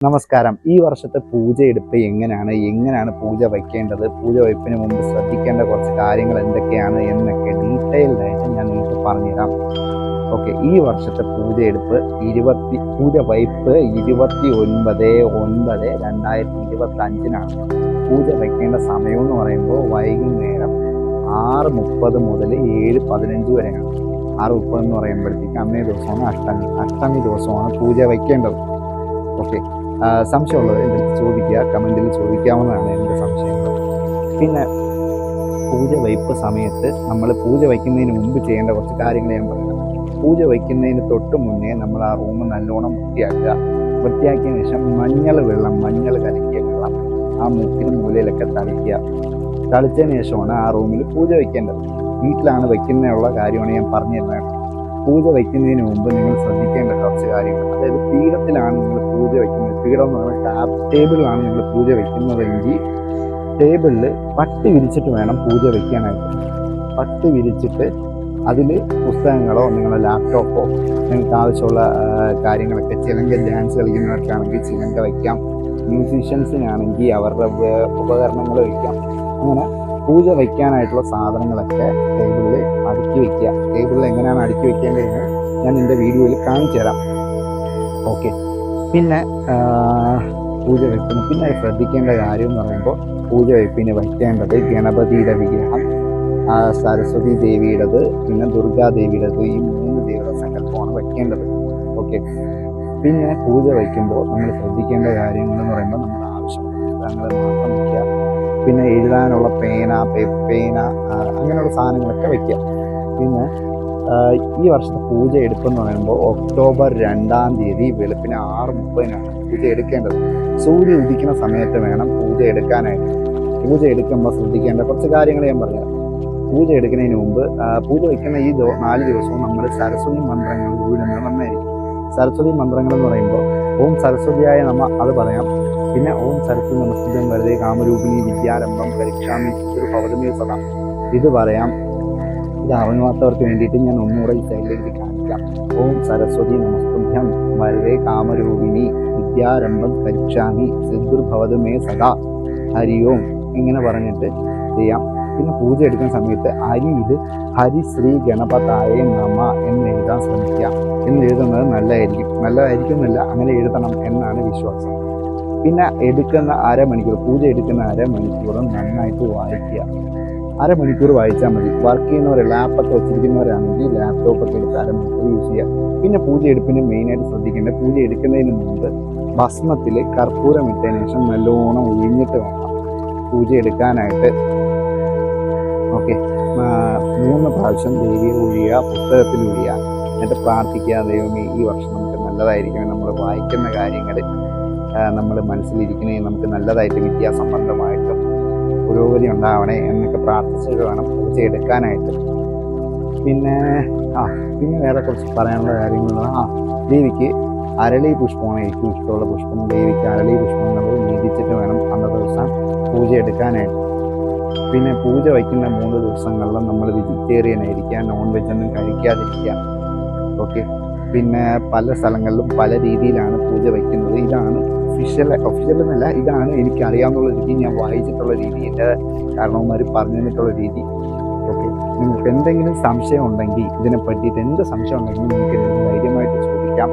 നമസ്കാരം. ഈ വർഷത്തെ പൂജ എടുപ്പ് എങ്ങനെയാണ്? എങ്ങനെയാണ് പൂജ വയ്ക്കേണ്ടത്? പൂജ വയ്പ്പിന് മുമ്പ് ശ്രദ്ധിക്കേണ്ട കുറച്ച് കാര്യങ്ങൾ എന്തൊക്കെയാണ് എന്നൊക്കെ ഡീറ്റെയിൽഡ് ആയിട്ട് ഞാൻ നിങ്ങൾക്ക് പറഞ്ഞുതരാം. ഓക്കെ ഈ വർഷത്തെ പൂജ എടുപ്പ് ഇരുപത്തി പൂജ വയ്പ്പ് ഇരുപത്തി ഒൻപത് ഒൻപത് രണ്ടായിരത്തി ഇരുപത്തി അഞ്ചിനാണ് പൂജ വയ്ക്കേണ്ട സമയം എന്ന് പറയുമ്പോൾ വൈകുന്നേരം ആറ് മുപ്പത് മുതൽ ഏഴ് പതിനഞ്ച് വരെയാണ്. ആറ് മുപ്പത് എന്ന് പറയുമ്പോഴത്തേക്ക് അമ്മേ ദിവസമാണ് അഷ്ടമി അഷ്ടമി ദിവസമാണ് പൂജ വയ്ക്കേണ്ടത്. ഓക്കെ സംശയമുള്ളത് എന്റെ ചോദിക്കുക കമന്റിൽ ചോദിക്കാവുന്നതാണ് എന്റെ സംശയങ്ങൾ പിന്നെ പൂജ വയ്പ്പ് സമയത്ത് നമ്മൾ പൂജ വയ്ക്കുന്നതിന് മുമ്പ് ചെയ്യേണ്ട കുറച്ച് കാര്യങ്ങൾ ഞാൻ പറയാം. പൂജ വയ്ക്കുന്നതിന് തൊട്ട് മുന്നേ നമ്മൾ ആ റൂം നല്ലോണം വൃത്തിയാക്കുക. വൃത്തിയാക്കിയതിന് ശേഷം മഞ്ഞൾ വെള്ളം മഞ്ഞൾ കലക്കിയ വെള്ളം ആ മുക്കിന് മൂലയിലൊക്കെ തളിക്കുക. തളിച്ചതിന് ശേഷമാണ് ആ റൂമിൽ പൂജ വയ്ക്കേണ്ടത്. വീട്ടിലാണ് വയ്ക്കുന്നതിനുള്ള കാര്യമാണ് ഞാൻ പറഞ്ഞു തരുന്നത് പൂജ വയ്ക്കുന്നതിന് മുമ്പ് നിങ്ങൾ ശ്രദ്ധിക്കേണ്ട കുറച്ച് കാര്യങ്ങൾ. അതായത് പീഠത്തിലാണ് നിങ്ങൾ പൂജ വയ്ക്കുന്നത്. പീഠം എന്ന് പറയുന്നത് ടാബ് ടേബിളിലാണ് നിങ്ങൾ പൂജ വയ്ക്കുന്നതെങ്കിൽ ടേബിളിൽ പട്ട് വിരിച്ചിട്ട് വേണം പൂജ വയ്ക്കാനായിട്ട്. പട്ട് വിരിച്ചിട്ട് അതിൽ പുസ്തകങ്ങളോ നിങ്ങളുടെ ലാപ്ടോപ്പോ നിങ്ങൾക്ക് ആവശ്യമുള്ള കാര്യങ്ങളൊക്കെ ചിലങ്ക ഡാൻസ് കളിക്കുന്നവർക്കാണെങ്കിൽ ചിലങ്ക വയ്ക്കാം. മ്യൂസീഷ്യൻസിനാണെങ്കിൽ അവരുടെ ഉപകരണങ്ങൾ വയ്ക്കാം. അങ്ങനെ പൂജ വയ്ക്കാനായിട്ടുള്ള സാധനങ്ങളൊക്കെ ടേബിളിൽ അടുക്കി വയ്ക്കുക ടേബിളിൽ എങ്ങനെയാണ് അടുക്കി വയ്ക്കേണ്ടതെന്ന് ഞാൻ എന്റെ വീഡിയോയിൽ കാണിച്ചു തരാം. ഓക്കെ. പിന്നെ പൂജ വയ്ക്കുന്നു. പിന്നെ ശ്രദ്ധിക്കേണ്ട കാര്യം എന്ന് പറയുമ്പോൾ പൂജ വയ്പ്പിന് വയ്ക്കേണ്ടത് ഗണപതിയുടെ വിഗ്രഹം സരസ്വതി ദേവിയുടേത് പിന്നെ ദുർഗാദേവിയുടേത് ഈ മൂന്ന് ദേവത സങ്കല്പമാണ് വയ്ക്കേണ്ടത്. ഓക്കെ. പിന്നെ പൂജ വയ്ക്കുമ്പോൾ നമ്മൾ ശ്രദ്ധിക്കേണ്ട കാര്യങ്ങൾ എന്ന് പറയുമ്പോൾ നമ്മൾ ആവശ്യമുള്ള മാത്രം വയ്ക്കുക. പിന്നെ എഴുതാനുള്ള പേന പേന അങ്ങനെയുള്ള സാധനങ്ങളൊക്കെ വയ്ക്കുക പിന്നെ ഈ വർഷത്തെ പൂജ എടുപ്പെന്ന് പറയുമ്പോൾ ഒക്ടോബർ രണ്ടാം തീയതി വെളുപ്പിന് ആറ് മുപ്പതിനാണ് പൂജ എടുക്കേണ്ടത്. സൂര്യ ഉദിക്കുന്ന സമയത്ത് വേണം പൂജ എടുക്കാനായിട്ട്. പൂജ എടുക്കുമ്പോൾ ശ്രദ്ധിക്കേണ്ട കുറച്ച് കാര്യങ്ങൾ ഞാൻ പറയാം പൂജ എടുക്കുന്നതിന് മുമ്പ് പൂജ വയ്ക്കുന്ന ഈ നാല് ദിവസവും നമ്മൾ സരസ്വതി മന്ത്രങ്ങൾ വീടുന്നത് നന്നായിരിക്കും. സരസ്വതി മന്ത്രങ്ങൾ എന്ന് പറയുമ്പോൾ ഓം സരസ്വതിയായ നമ്മ അത് പറയാം. പിന്നെ ഓം സരസ്വതി നമസ്കൃതം വെറുതെ കാമരൂപിണി വിദ്യാരംഭം പരീക്ഷാമി ഒരു ഭവതമേ സദാ ഇത് പറയാം. ഇത് അറിഞ്ഞാത്തവർക്ക് വേണ്ടിയിട്ട് ഞാൻ ഒന്നുകൂടെ ഈ സൈഡിലേക്ക് കാണിക്കാം. ഓം സരസ്വതി നമസ്തുഭ്യം വരവേ കാമരൂപിണി വിദ്യാരംഭം പരീക്ഷാമി സിദ്ധുർഭവതമേ സദാ. ഹരി ഓം ഇങ്ങനെ പറഞ്ഞിട്ട് ചെയ്യാം. പിന്നെ പൂജ എടുക്കുന്ന സമയത്ത് അരിയിൽ ഹരിശ്രീ ഗണപതായ നമ എന്ന് എഴുതാൻ ശ്രമിക്കുക. എന്ന് എഴുതുന്നത് നല്ലതായിരിക്കും. നല്ലതായിരിക്കും എന്നല്ല അങ്ങനെ എഴുതണം എന്നാണ് വിശ്വാസം. പിന്നെ എടുക്കുന്ന അരമണിക്കൂർ പൂജ എടുക്കുന്ന അരമണിക്കൂറും നന്നായിട്ട് വായിക്കുക. അരമണിക്കൂർ വായിച്ചാൽ മതി. വർക്ക് ചെയ്യുന്നവർ ലാപ്പൊക്കെ വെച്ചിരിക്കുന്നവരാണെങ്കിൽ ലാപ്ടോപ്പ് ഒക്കെ എടുത്ത് അരമണിക്കൂർ യൂസ് ചെയ്യുക. പിന്നെ പൂജ എടുപ്പിന് മെയിനായിട്ട് ശ്രദ്ധിക്കേണ്ടത് പൂജ എടുക്കുന്നതിന് മുമ്പ് ഭസ്മത്തിൽ കർപ്പൂരം ഇട്ടതിന് ശേഷം നല്ലോണം ഒഴിഞ്ഞിട്ട് വേണം പൂജ എടുക്കാനായിട്ട്. ഓക്കെ. മൂന്ന് പ്രാവശ്യം ദേവിയെ ഒഴിയുക പുസ്തകത്തിൽ ഒഴിയുക എന്നിട്ട് പ്രാർത്ഥിക്കുക ദൈവമേ ഈ വർഷം നമുക്ക് നല്ലതായിരിക്കും നമ്മൾ വായിക്കുന്ന കാര്യങ്ങൾ നമ്മൾ മനസ്സിലിരിക്കണേ നമുക്ക് നല്ലതായിട്ട് വിദ്യാസംബന്ധമായിട്ടും പുരോഗതി ഉണ്ടാവണേ എന്നൊക്കെ പ്രാർത്ഥിച്ചിട്ട് വേണം എടുക്കാനായിട്ട്. പിന്നെ ആ പിന്നെ വേറെ കുറച്ച് പറയാനുള്ള കാര്യങ്ങളാണ് ആ ദേവിക്ക് അരളി പുഷ്പമാണ് ഏറ്റവും ഇഷ്ടമുള്ള പുഷ്പം. ദേവിക്ക് അരളി പുഷ്പങ്ങൾ നീതിച്ചിട്ട് വേണം അന്നത്തെ ദിവസം പൂജ എടുക്കാനായിട്ട്. പിന്നെ പൂജ വയ്ക്കുന്ന മൂന്ന് ദിവസങ്ങളിൽ നമ്മൾ വെജിറ്റേറിയൻ ആയിരിക്കുക നോൺ വെജ് ഒന്നും കഴിക്കാതിരിക്കുക. ഓക്കെ പിന്നെ പല സ്ഥലങ്ങളിലും പല രീതിയിലാണ് പൂജ വയ്ക്കുന്നത്. ഇതാണ് ഒഫീഷ്യൽ ഒഫീഷ്യൽ എന്നല്ല ഇതാണ് എനിക്ക് രീതി. ഞാൻ വായിച്ചിട്ടുള്ള രീതി എന്റെ കാരണവന്മാർ പറഞ്ഞു തന്നിട്ടുള്ള രീതി. ഓക്കെ നിങ്ങൾക്ക് എന്തെങ്കിലും സംശയം ഉണ്ടെങ്കിൽ ഇതിനെ പറ്റിയിട്ട് എന്ത് സംശയം ഉണ്ടെങ്കിലും നിങ്ങൾക്ക് എന്തെങ്കിലും ധൈര്യമായിട്ട് ചോദിക്കാം.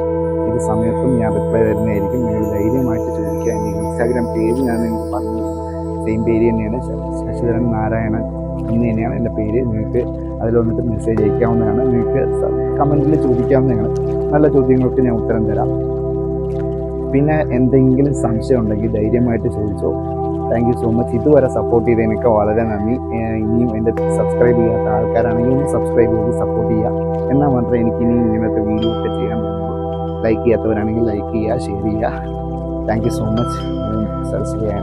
ഇത് സമയത്തും ഞാൻ റിപ്ലൈ തരുന്നതായിരിക്കും. നിങ്ങൾ ധൈര്യമായിട്ട് ചോദിക്കുക. എന്റെ ഇൻസ്റ്റാഗ്രാം പേജ് ഞാൻ നിങ്ങൾക്ക് പറഞ്ഞു സെയിം പേര് തന്നെയാണ്. ശശിധരൻ നാരായണൻ എന്ന് തന്നെയാണ് എന്റെ പേര്. നിങ്ങൾക്ക് അതിൽ വന്നിട്ട് മെസ്സേജ് അയക്കാവുന്നതാണ്. നിങ്ങൾക്ക് കമന്റിൽ ചോദിക്കാവുന്നതാണ്. നല്ല ചോദ്യങ്ങൾക്ക് ഞാൻ ഉത്തരം തരാം. പിന്നെ എന്തെങ്കിലും സംശയം ഉണ്ടെങ്കിൽ ധൈര്യമായിട്ട് ചോദിച്ചോ. താങ്ക് യു സോ മച്ച് ഇതുവരെ സപ്പോർട്ട് ചെയ്തതിനൊക്കെ വളരെ നന്ദി. ഇനിയും എന്റെ സബ്സ്ക്രൈബ് ചെയ്യാത്ത ആൾക്കാരാണെങ്കിൽ ഒന്ന് സബ്സ്ക്രൈബ് ചെയ്ത് സപ്പോർട്ട് ചെയ്യുക. എന്നാൽ മാത്രമേ എനിക്ക് ഇനി ഇങ്ങനത്തെ വീഡിയോ ഒക്കെ ചെയ്യാൻ പറ്റുള്ളൂ. ലൈക്ക് ചെയ്യാത്തവരാണെങ്കിൽ ലൈക്ക് ചെയ്യുക ഷെയർ ചെയ്യുക. Thank you so much സരസ്വതിയായ